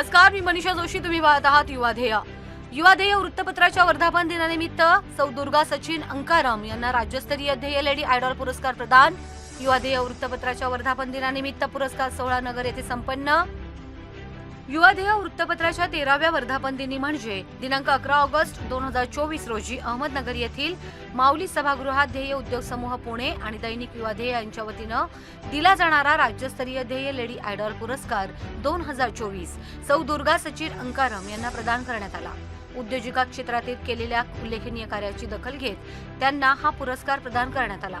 नमस्कार मी मनीषा जोशी तुम्ही पाहत आहात युवा ध्येय युवा वृत्तपत्राच्या वर्धापन दिनानिमित्त सौ दुर्गा सचिन अंकाराम यांना राज्यस्तरीय ध्येय लेडी आयडॉल पुरस्कार प्रदान. युवाधेय वृत्तपत्राच्या वर्धापन दिनानिमित्त पुरस्कार सोहळा नगर येथे संपन्न. युवादेह वृत्तपत्राच्या तेराव्या वर्धापन दिनी म्हणजे दिनांक अकरा ऑगस्ट दोन हजार चोवीस रोजी अहमदनगर येथील माऊली सभागृहात ध्येय उद्योग समूह पुणे आणि दैनिक युवाधेय यांच्या वतीनं दिला जाणारा राज्यस्तरीय ध्येय लेडी आयडॉल पुरस्कार दोन हजार चोवीस. सौ दुर्गा सचिन अंकारम यांना प्रदान करण्यात आला. उद्योजिका क्षेत्रातील केलेल्या उल्लेखनीय कार्याची दखल घेत त्यांना हा पुरस्कार प्रदान करण्यात आला.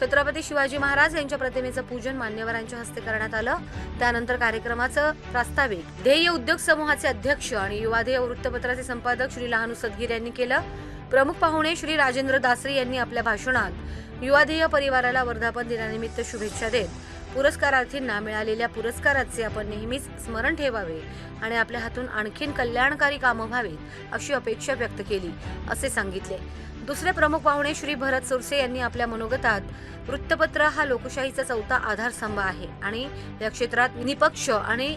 छत्रपती शिवाजी महाराज यांच्या प्रतिमेचं पूजन मान्यवरांच्या हस्ते करण्यात आलं. त्यानंतर कार्यक्रमाचं प्रास्ताविक. ध्येय उद्योग समूहाचे अध्यक्ष आणि युवाधेय वृत्तपत्राचे संपादक श्री लहानू सदगीर यांनी केलं. प्रमुख पाहुणे श्री राजेंद्र दासरी यांनी आपल्या भाषणात युवाधेय परिवाराला वर्धापन दिनानिमित्त शुभेच्छा देत. पुरस्कारार्थींना मिळालेल्या पुरस्काराचे आपण नेहमीच स्मरण ठेवावे आणि आपल्या हातून आणखीन कल्याणकारी कामं व्हावीत अशी अपेक्षा व्यक्त केली असे सांगितले. दुसरे प्रमुख पाहुणे श्री भरत सुरसे यांनी आपल्या मनोगतात वृत्तपत्र हा लोकशाहीचा चौथा आधारस्तंभ आहे आणि या क्षेत्रात निपक्ष आणि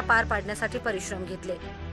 पार पाडण्यासाठी परिश्रम घेतले.